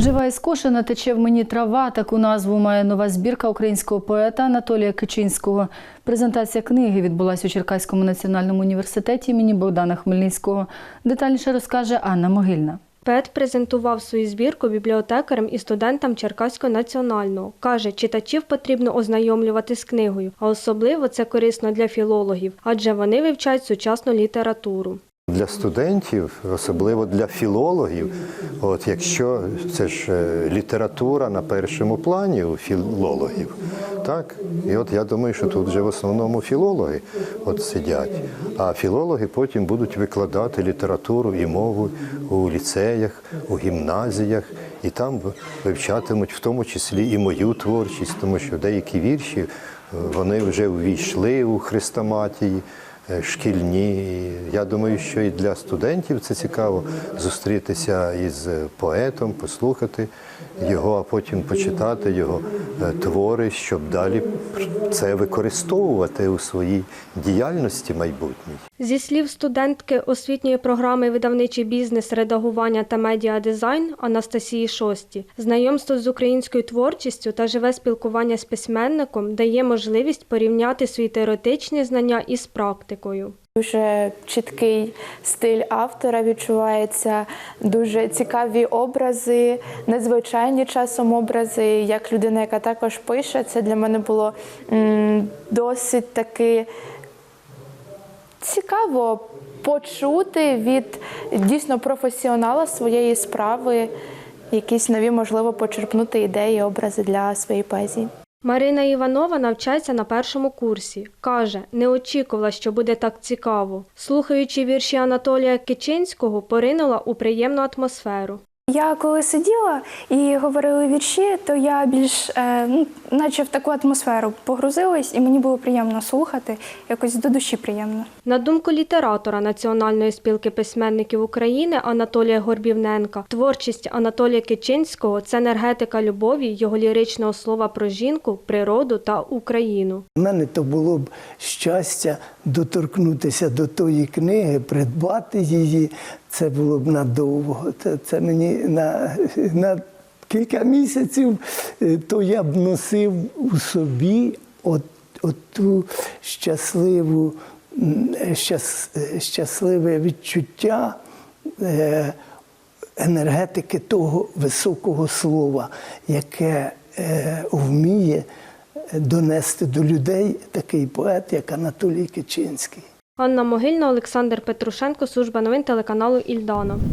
Жива і скошена тече в мені трава. Таку назву має нова збірка українського поета Анатолія Кичинського. Презентація книги відбулася у Черкаському національному університеті імені Богдана Хмельницького. Детальніше розкаже Анна Могильна. Поет презентував свою збірку бібліотекарям і студентам Черкаського національного. Каже, читачів потрібно ознайомлювати з книгою, а особливо це корисно для філологів, адже вони вивчають сучасну літературу. Для студентів, особливо для філологів, от якщо це ж е, література на першому плані у філологів, так? І от я думаю, що тут вже в основному філологи от сидять, а філологи потім будуть викладати літературу і мову у ліцеях, у гімназіях, і там вивчатимуть в тому числі і мою творчість, тому що деякі вірші е, вони вже увійшли у хрестоматії шкільні. Я думаю, що і для студентів це цікаво зустрітися із поетом, послухати його, а потім почитати його е, твори, щоб далі це використовувати у своїй діяльності майбутній. Зі слів студентки освітньої програми Видавничий бізнес, редагування та медіадизайн Анастасії Шості, знайомство з українською творчістю та живе спілкування з письменником дає можливість порівняти свої теоретичні знання із практикою. Дуже чіткий стиль автора відчувається, дуже цікаві образи, незвичайні часом образи. Як людина, яка також пише, це для мене було досить таки цікаво почути від дійсно професіонала своєї справи якісь нові, можливо, почерпнути ідеї, образи для своєї поезії. Марина Іванова навчається на першому курсі. Каже, не очікувала, що буде так цікаво. Слухаючи вірші Анатолія Кичинського, поринула у приємну атмосферу. Я коли сиділа і говорили вірші, то я більш е, ну, наче в таку атмосферу погрузилась, і мені було приємно слухати, якось до душі приємно. На думку літератора Національної спілки письменників України Анатолія Горбівненка, творчість Анатолія Кичинського це енергетика любові, його ліричного слова про жінку, природу та Україну. У мене то було б щастя доторкнутися до тої книги, придбати її. Це було б надовго. Це, це мені на, на кілька місяців, е, то я б носив у собі от, от ту щасливу, щас, е, щасливе відчуття. е, енергетики того високого слова, яке е, вміє донести до людей такий поет, як Анатолій Кичинський. Анна Могильна, Олександр Петрушенко, служба новин телеканалу Ільдана.